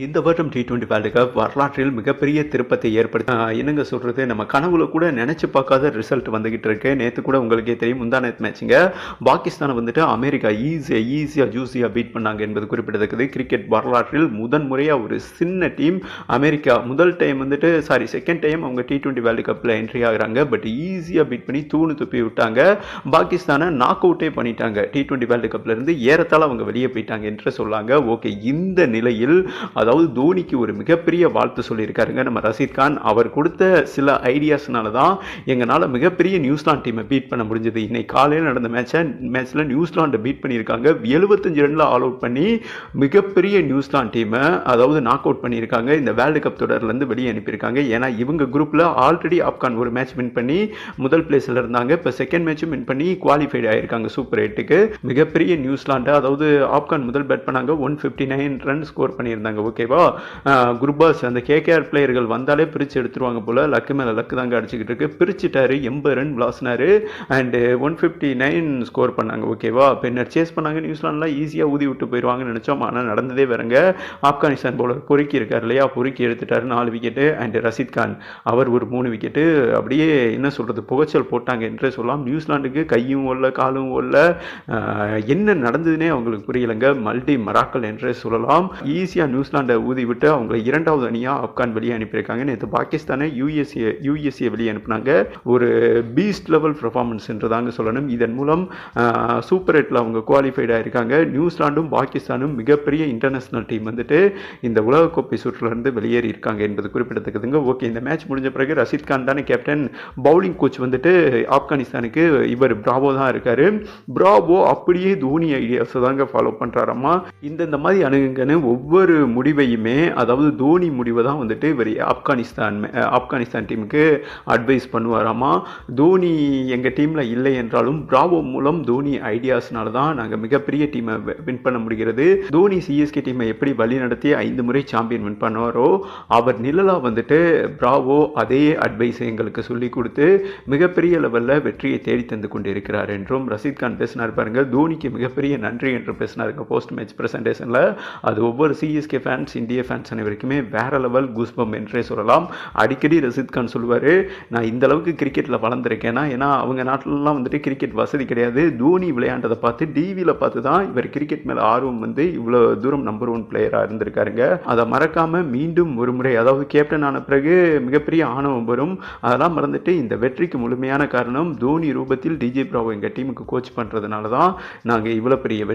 இந்த வருடம் D twenty world cup வரலாற்றில் மிகப்பெரிய திருப்பத்தை ஏற்படுத்தி என்னங்க சொல்கிறது நம்ம கனவுல கூட நினச்சி பார்க்காத ரிசல்ட் வந்துகிட்டு இருக்கு. நேற்று கூட உங்களுக்கே தெரியும் முந்தா மேட்சிங்க பாகிஸ்தானை வந்துட்டு அமெரிக்கா ஈஸியாக ஈஸியாக ஜூஸியாக பீட் பண்ணாங்க என்பது குறிப்பிடத்தக்கது. கிரிக்கெட் வரலாற்றில் முதன் முறையாக ஒரு சின்ன டீம் அமெரிக்கா முதல் டைம் வந்துட்டு சாரி செகண்ட் டைம் அவங்க டி டுவெண்ட்டி வேர்ல்டு கப்பில் என்ட்ரி ஆகுறாங்க. பட் ஈஸியாக பீட் பண்ணி தூணு துப்பி விட்டாங்க. பாகிஸ்தானை நாக் அவுட்டே பண்ணிட்டாங்க டி டுவெண்ட்டி வேர்ல்டு கப்லேருந்து ஏறத்தால் அவங்க வெளியே போயிட்டாங்க என்று சொல்லாங்க. ஓகே இந்த நிலையில் அதாவது தோனிக்கு ஒரு மிகப்பெரிய வாழ்த்து சொல்லியிருக்காருங்க. நம்ம ரஷீத் கான் அவர் கொடுத்த சில ஐடியாஸ்னால தான் எங்களால் மிகப்பெரிய நியூசிலாந்து டீமை பீட் பண்ண முடிஞ்சது. இன்னைக்கு காலையில் நடந்த மேட்சை மேட்ச்சில் நியூசிலாண்டை பீட் பண்ணியிருக்காங்க. எழுபத்தஞ்சு ரனில் ஆல் அவுட் பண்ணி மிகப்பெரிய நியூசிலாந்து டீமை அதாவது நாக் அவுட் பண்ணியிருக்காங்க. இந்த வேர்ல்டு கப் தொடர்லேருந்து வெளியே அனுப்பியிருக்காங்க. ஏன்னா இவங்க குரூப்பில் ஆல்ரெடி ஆப்கான் ஒரு மேட்ச் வின் பண்ணி முதல் பிளேஸில் இருந்தாங்க. இப்போ செகண்ட் மேட்சும் வின் பண்ணி குவாலிஃபைடு ஆயிருக்காங்க சூப்பர் எயிட்டுக்கு மிகப்பெரிய நியூசிலாண்டு அதாவது ஆப்கான் முதல் பேட் பண்ணாங்க. One fifty nine run score பண்ணியிருந்தாங்க. ஓகேவா குருபாஸ் அந்த கேகேஆர் பிளேயர்கள் வந்தாலே பிரித்து எடுத்துருவாங்க போல். லக்கு மேலே லக்கு தாங்க அடிச்சுக்கிட்டு இருக்கு. பிரிச்சுட்டாரு எண்பது run விளாசினாரு and one fifty nine score பண்ணாங்க ஓகேவா பின்னர் சேஸ் பண்ணாங்க. நியூசிலாண்டில் ஈஸியாக ஊதி விட்டு போயிடுவாங்கன்னு நினச்சோம். ஆனால் நடந்ததே வரங்க ஆப்கானிஸ்தான் பவுலர் பொறுக்கி இருக்கார் இல்லையா? பொறுக்கி எடுத்துட்டாரு. நாலு விக்கெட்டு அண்ட் ரஷீத் கான். அவர் ஒரு மூணு விக்கெட்டு அப்படியே என்ன சொல்கிறது புகைச்சல் போட்டாங்க என்றே சொல்லலாம். நியூசிலாண்டுக்கு கையும் ஓடல காலும் ஓடல. என்ன நடந்ததுன்னே அவங்களுக்கு புரியலைங்க. மல்டி மராக்கல் என்றே சொல்லலாம். ஈஸியாக நியூசிலாண்டை ஊதி விட்டு அவங்கள இரண்டாவது அணியாக ஆப்கான் வெளியே அனுப்பியிருக்காங்க. நேற்று பாகிஸ்தானை யூஎஸ்ஏ யூஎஸ்ஏ வெளியே அனுப்புனாங்க. ஒரு பீஸ்ட் லெவல் பெர்ஃபார்மன்ஸ் என்றதாங்க சொல்லணும். இதன் மூலம் சூப்பர் எட்டில் அவங்க குவாலிஃபைடாக இருக்காங்க நியூசிலாண்டும் பாகிஸ்தானும் மிகப்பெரிய இன்டர்நேஷனல் டீம் வந்துட்டு இந்த உலகக்கோப்பை சுற்றுலேருந்து வெளியேறி இருக்காங்க என்பது குறிப்பிடத்தக்கதுங்க. ஓகே இந்த மேட்ச் முடிஞ்ச பிறகு ரஷித் கான் தானே கேப்டன் பவுலிங் கோச் வந்துட்டு ஆப்கானிஸ்தானுக்கு இவர் பிராவோ தான் இருக்காரு. பிராவோ அப்படியே தோனி ஐடியாஸை தாங்க ஃபாலோ பண்ணுறாராம்மா இந்த மாதிரி அணுகுங்கன்னு ஒவ்வொரு முடிவையுமே அதாவது தோனி முடிவை தான் வந்துட்டு இவர் ஆப்கானிஸ்தான் ஆப்கானிஸ்தான் டீமுக்கு அட்வைஸ் பண்ணுவாராமா? தோனி எங்கள் டீமில் இல்லை என்றாலும் பிராவோ மூலம் தோனி ஐடியாஸ்னால தான் நாங்கள் மிகப்பெரிய டீமை வின் பண்ண முடிகிறது. தோனி சிஎஸ்கே டீமை எப்படி வழி நடத்தி ஐந்து முறை சாம்பியன் வின் பண்ணாரோ அவர் நிழலாக வந்துட்டு பிராவோ அதே அட்வைஸை எங்களுக்கு சொல்லி கொடுத்து மிகப்பெரிய லெவலில் வெற்றியை தேடி தந்து கொண்டு இருக்கிறார் என்றும் ரஷீத் கான் பேசினார் பாருங்கள். தோனிக்கு மிகப்பெரிய நன்றி என்று பேசினாருங்க போஸ்ட் மேட்ச் ப்ரெசன்டேஷனில் அது ஒவ்வொரு சிஎஸ்கே ஃபேன்ஸ் இந்திய ஃபேன்ஸ் அனைவருக்குமே வேறு லெவல் கூஸ்பம் என்றே சொல்லலாம். அடிக்கடி ரசித் கான் சொல்லுவார் நான் இந்த அளவுக்கு கிரிக்கெட்டில் வளர்ந்துருக்கேன்னா ஏன்னா அவங்க நாட்டிலலாம் வந்துட்டு கிரிக்கெட் வசதி கிடையாது. தோனி விளையாண்டதை பார்த்து டிவியில் பார்த்து தான் இவர் கிரிக்கெட் மேலே ஆர்வம் வந்து இவ்வளோ தூரம் நம்பர் ஒன் பிளேயராக இருந்திருக்காருங்க. அதை மறக்காமல் மீண்டும் ஒரு முறை அதாவது கேப்டன் ஆன பிறகு மிகப்பெரிய ஆணவம் வரும். அதெல்லாம் மறந்துட்டு இந்த வெற்றிக்கு முழுமையான காரணம் தோனி ரூபத்தில் டிஜே பிராவோ எங்கள் டீமுக்கு கோச் பண்ணுறதுனால தான் நாங்கள் இவ்வளோ பெரிய